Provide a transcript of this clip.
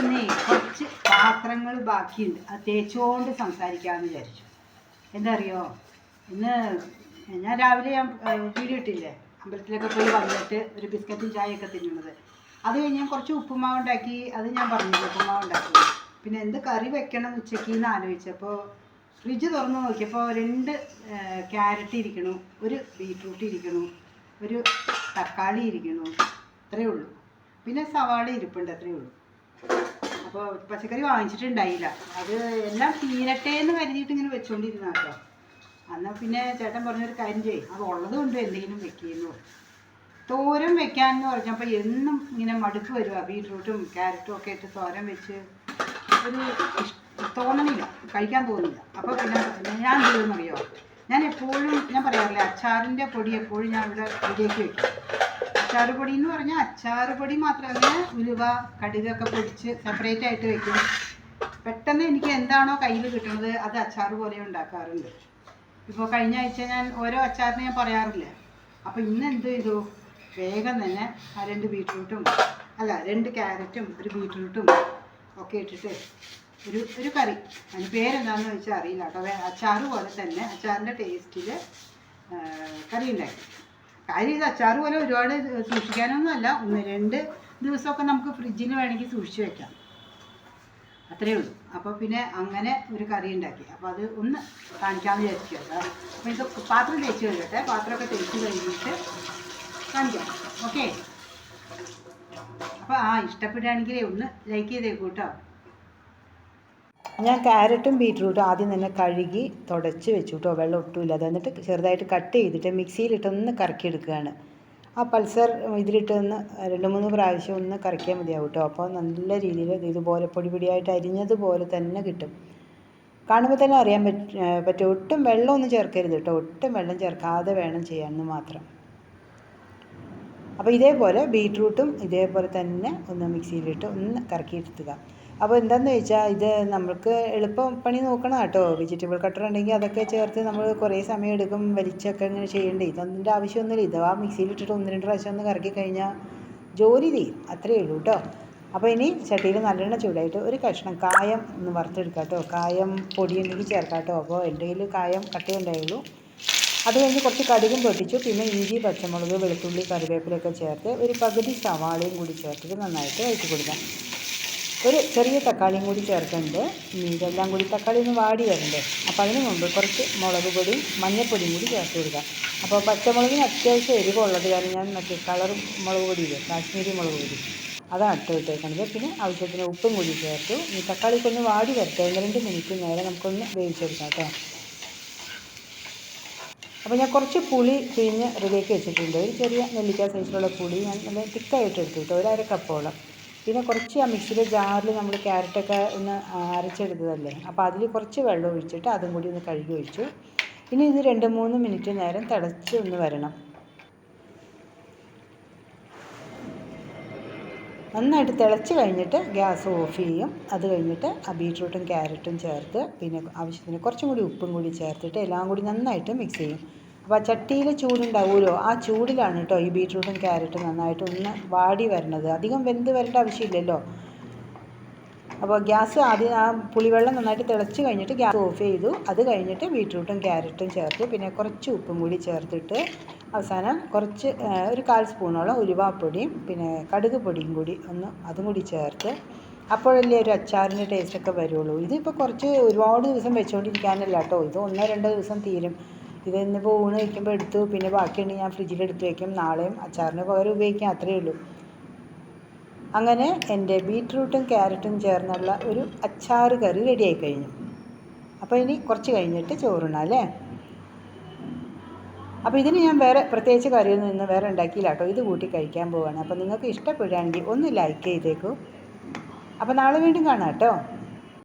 ഇന്നേ കുറച്ച് പാത്രങ്ങൾ ബാക്കിയുണ്ട്. അത് തേച്ചുകൊണ്ട് സംസാരിക്കാമെന്ന് വിചാരിച്ചു. എന്താ അറിയോ ഇന്ന് ഞാൻ രാവിലെ ഞാൻ വീഡിയോ ഇട്ടില്ലേ? അമ്പലത്തിലൊക്കെ പോയി വന്നിട്ട് ഒരു ബിസ്ക്കറ്റും ചായയൊക്കെ തിന്നുന്നത്. അത് കഴിഞ്ഞ് ഞാൻ കുറച്ച് ഉപ്പുമാവ് ഉണ്ടാക്കി അത് ഞാൻ പറഞ്ഞു ഉപ്പുമാവ് ഉണ്ടാക്കി പിന്നെ എന്ത് കറി വെക്കണം ഉച്ചയ്ക്ക് എന്ന് ആലോചിച്ചപ്പോൾ ഫ്രിഡ്ജ് തുറന്ന് നോക്കിയപ്പോൾ രണ്ട് ക്യാരറ്റ് ഇരിക്കണു ഒരു ബീട്രൂട്ട് ഇരിക്കണു ഒരു തക്കാളി ഇരിക്കണു അത്രയേ ഉള്ളൂ. പിന്നെ സവാള ഇരിപ്പുണ്ട് അത്രയേ ഉള്ളൂ. അപ്പോൾ പച്ചക്കറി വാങ്ങിച്ചിട്ടുണ്ടായില്ല. അത് എല്ലാം തീരട്ടെ എന്ന് കരുതിയിട്ട് ഇങ്ങനെ വെച്ചുകൊണ്ടിരുന്ന കേട്ടോ എന്നാൽ പിന്നെ ചേട്ടൻ പറഞ്ഞൊരു കാര്യം ചെയ്യും. അത് ഉള്ളത് കൊണ്ട് എന്തെങ്കിലും വെക്കുന്നു തോരൻ വെക്കാമെന്ന് പറഞ്ഞപ്പോൾ എന്നും ഇങ്ങനെ മടുപ്പ് വരുക ബീട്രൂട്ടും ക്യാരറ്റും ഒക്കെ ഇട്ട് തോരൻ വെച്ച് ഒരു തോന്നണില്ല. കഴിക്കാൻ തോന്നില്ല അപ്പോൾ പിന്നെ ഞാൻ എന്ത് ഞാൻ എപ്പോഴും ഞാൻ പറയാറില്ലേ അച്ചാറിന്റെ പൊടി എപ്പോഴും ഞാൻ ഇവിടെ റെഡിയാക്കി വെക്കും. അച്ചാറ് പൊടി എന്ന് പറഞ്ഞാൽ അച്ചാർ പൊടി മാത്രമല്ല ഉലുവ കടുകൊക്കെ പൊടിച്ച് സെപ്പറേറ്റ് ആയിട്ട് വെക്കും. പെട്ടെന്ന് എനിക്ക് എന്താണോ കയ്യിൽ കിട്ടുന്നത് അത് അച്ചാർ പോലെ ഉണ്ടാക്കാറുണ്ട്. ഇപ്പോൾ കഴിഞ്ഞ ആഴ്ച ഞാൻ ഓരോ അച്ചാറിന് ഞാൻ പറയാറില്ല? അപ്പോൾ ഇന്ന് എന്ത് ചെയ്തു? വേഗം തന്നെ ആ രണ്ട് ബീട്രൂട്ടും അല്ല രണ്ട് ക്യാരറ്റും ഒരു ബീട്രൂട്ടും ഒക്കെ ഇട്ടിട്ട് ഒരു ഒരു കറി. അതിന് പേരെന്താണെന്ന് വെച്ചാൽ അറിയില്ല. കേട്ടോ അച്ചാർ പോലെ തന്നെ അച്ചാറിന്റെ ടേസ്റ്റിൽ കറി ഉണ്ടാക്കി. കാര്യം ഇത് അച്ചാറ് പോലെ ഒരുപാട് സൂക്ഷിക്കാനൊന്നും അല്ല ഒന്ന് രണ്ട് ദിവസമൊക്കെ നമുക്ക് ഫ്രിഡ്ജിൽ വേണമെങ്കിൽ സൂക്ഷിച്ച് വെക്കാം. അത്രയേ ഉള്ളൂ. അപ്പോൾ പിന്നെ അങ്ങനെ ഒരു കറി ഉണ്ടാക്കി. അപ്പോൾ അത് ഒന്ന് കാണിക്കാമെന്ന് വിചാരിച്ചു കേട്ടോ. അപ്പോൾ ഇത് പാത്രം തേച്ച് കഴിയട്ടെ പാത്രമൊക്കെ തേച്ച് കഴിഞ്ഞിട്ട് കാണിക്കാം. ഓക്കെ? അപ്പോൾ ആ ഇഷ്ടപ്പെടുകയാണെങ്കിലേ ഒന്ന് ലൈക്ക് ചെയ്തേക്കൂ കേട്ടോ. ഞാൻ ക്യാരറ്റും ബീറ്റ്റൂട്ടും ആദ്യം തന്നെ കഴുകി തുടച്ച് വെച്ചു കേട്ടോ വെള്ളം ഒട്ടുമില്ല. അത് എന്നിട്ട് ചെറുതായിട്ട് കട്ട് ചെയ്തിട്ട് മിക്സിയിലിട്ടൊന്ന് കറക്കിയെടുക്കുകയാണ്. ആ പൾസർ ഇതിലിട്ട് ഒന്ന് രണ്ട് മൂന്ന് പ്രാവശ്യം ഒന്ന് കറക്കിയാൽ മതിയാവും കേട്ടോ അപ്പോൾ നല്ല രീതിയിൽ ഇതുപോലെ പൊടി പൊടിയായിട്ട് അരിഞ്ഞതുപോലെ തന്നെ കിട്ടും. കാണുമ്പോൾ തന്നെ അറിയാൻ പറ്റ പറ്റും. ഒട്ടും വെള്ളമൊന്നും ചേർക്കരുത് കേട്ടോ. ഒട്ടും വെള്ളം ചേർക്കാതെ വേണം ചെയ്യാമെന്ന് മാത്രം. അപ്പോൾ ഇതേപോലെ ബീട്രൂട്ടും ഇതേപോലെ തന്നെ ഒന്ന് മിക്സിയിലിട്ട് ഒന്ന് കറക്കിയെടുത്തുക. അപ്പോൾ എന്താണെന്ന് വെച്ചാൽ ഇത് നമ്മൾക്ക് എളുപ്പം പണി നോക്കണം കേട്ടോ. വെജിറ്റബിൾ കട്ടർ ഉണ്ടെങ്കിൽ അതൊക്കെ ചേർത്ത് നമ്മൾ കുറേ സമയം എടുക്കും വലിച്ചൊക്കെ ഇങ്ങനെ ചെയ്യേണ്ടേ. ഇതൊന്നിന്റെ ആവശ്യമൊന്നുമില്ല. ഇത് ആ മിക്സിയിലിട്ടിട്ട് ഒന്ന് രണ്ട് പ്രാവശ്യം ഒന്ന് കറക്കി കഴിഞ്ഞാൽ ജോലി ചെയ്യും. അത്രയേ ഉള്ളൂ കേട്ടോ. അപ്പോൾ ഇനി ചട്ടിയിൽ നല്ലെണ്ണ ചൂടായിട്ട് ഒരു കഷ്ണം കായം ഒന്ന് വറുത്തെടുക്കാം കേട്ടോ. കായം പൊടി ഉണ്ടെങ്കിൽ ചേർക്കാം കേട്ടോ. അപ്പോൾ എന്റെ കയ്യിൽ കായം കട്ടയുണ്ടായുള്ളൂ അത് കഴിഞ്ഞ് കുറച്ച് കടുകും പൊട്ടിച്ചു. പിന്നെ ഇഞ്ചി പച്ചമുളക് വെളുത്തുള്ളി കറിവേപ്പിലൊക്കെ ചേർത്ത് ഒരു പകുതി സവാളയും കൂടി ചേർത്തിട്ട് നന്നായിട്ട് വഴറ്റി കൊടുക്കാം. ഒരു ചെറിയ തക്കാളിയും കൂടി ചേർക്കുന്നുണ്ട്. ഇതെല്ലാം കൂടി തക്കാളി ഒന്ന് വാടി വരണ്ടേ? അപ്പോൾ അതിന് മുമ്പ് കുറച്ച് മുളക് പൊടിയും മഞ്ഞൾപ്പൊടിയും കൂടി ചേർത്ത് കൊടുക്കാം. അപ്പോൾ പച്ചമുളകിന് അത്യാവശ്യം എരിവുള്ളത് കാരണം ഞാൻ മറ്റേ കളർ മുളക് പൊടിയില്ലേ കാശ്മീരി മുളക് പൊടി. അതാണ് ഇട്ട് ഇട്ടേക്കുന്നത്. പിന്നെ ആവശ്യത്തിന് ഉപ്പും കൂടി ചേർത്തു. ഈ തക്കാളിക്കൊന്ന് വാടി വരട്ടെ. ഒന്ന് രണ്ട് മിനിറ്റ് നേരം നമുക്കൊന്ന് വേവിച്ചെടുക്കാം കേട്ടോ. അപ്പോൾ ഞാൻ കുറച്ച് പുളി പിഴിഞ്ഞ് റെഡിയാക്കി വെച്ചിട്ടുണ്ട്. ഒരു ചെറിയ നെല്ലിക്ക സൈസിലുള്ള പുളി ഞാൻ നല്ല തിക്കായിട്ട് എടുത്തു കേട്ടോ ഒരു അര കപ്പോളം. പിന്നെ കുറച്ച് ആ മിക്സിയുടെ ജാറിൽ നമ്മൾ ക്യാരറ്റൊക്കെ ഒന്ന് അരച്ചെടുത്തതല്ലേ അപ്പോൾ അതിൽ കുറച്ച് വെള്ളം ഒഴിച്ചിട്ട് അതും കൂടി ഒന്ന് കഴുകി ഒഴിച്ചു. ഇനി ഇത് രണ്ട് മൂന്ന് മിനിറ്റ് നേരം തിളച്ച് ഒന്ന് വരണം. നന്നായിട്ട് തിളച്ച് കഴിഞ്ഞിട്ട് ഗ്യാസ് ഓഫ് ചെയ്യും. അത് കഴിഞ്ഞിട്ട് ആ ബീട്രൂട്ടും ക്യാരറ്റും ചേർത്ത് പിന്നെ ആവശ്യത്തിന് കുറച്ചും കൂടി ഉപ്പും കൂടി ചേർത്തിട്ട് എല്ലാം കൂടി നന്നായിട്ട് മിക്സ് ചെയ്യും. അപ്പോൾ ആ ചട്ടിയിൽ ചൂടുണ്ടാവുമല്ലോ? ആ ചൂടിലാണ് കേട്ടോ ഈ ബീട്രൂട്ടും ക്യാരറ്റും നന്നായിട്ട് ഒന്ന് വാടി വരണത്. അധികം വെന്ത് വരേണ്ട ആവശ്യമില്ലല്ലോ? അപ്പോൾ ഗ്യാസ് ആദ്യം ആ പുളിവെള്ളം നന്നായിട്ട് തിളച്ച് കഴിഞ്ഞിട്ട് ഗ്യാസ് ഓഫ് ചെയ്തു. അത് കഴിഞ്ഞിട്ട് ബീട്രൂട്ടും ക്യാരറ്റും ചേർത്ത് പിന്നെ കുറച്ച് ഉപ്പും കൂടി ചേർത്തിട്ട് അവസാനം കുറച്ച് ഒരു കാൽ സ്പൂണോളം ഉലുവാപ്പൊടിയും പിന്നെ കടുക് പൊടിയും കൂടി ഒന്ന് അതും കൂടി ചേർത്ത് അപ്പോഴല്ലേ ഒരു അച്ചാറിന്റെ ടേസ്റ്റൊക്കെ വരുള്ളൂ. ഇതിപ്പോൾ കുറച്ച് ഒരുപാട് ദിവസം വെച്ചുകൊണ്ടിരിക്കാനല്ല കേട്ടോ. ഇത് ഒന്നോ രണ്ടോ ദിവസം തീരും. ഇത് ഇന്നിപ്പോൾ ഊണ് വയ്ക്കുമ്പോൾ എടുത്തു പിന്നെ ബാക്കിയുണ്ടെങ്കിൽ ഞാൻ ഫ്രിഡ്ജിൽ എടുത്ത് വയ്ക്കും നാളെയും അച്ചാറിന് പകരം ഉപയോഗിക്കാം അത്രയേ ഉള്ളൂ. അങ്ങനെ എന്റെ ബീട്രൂട്ടും ക്യാരറ്റും ചേർന്നുള്ള ഒരു അച്ചാറ് കറി റെഡിയായി കഴിഞ്ഞു അപ്പോൾ ഇനി കുറച്ച് കഴിഞ്ഞിട്ട് ചോറുണ്ണാം അല്ലേ? അപ്പോൾ ഇതിന് ഞാൻ വേറെ പ്രത്യേകിച്ച് കറിയൊന്നും ഇന്ന് വേറെ ഉണ്ടാക്കിയില്ല കേട്ടോ. ഇത് കൂട്ടി കഴിക്കാൻ പോവാണ്. അപ്പോൾ നിങ്ങൾക്ക് ഇഷ്ടപ്പെടുകയാണെങ്കിൽ ഒന്ന് ലൈക്ക് ചെയ്തേക്കൂ. അപ്പോൾ നാളെ വീണ്ടും കാണാം കേട്ടോ.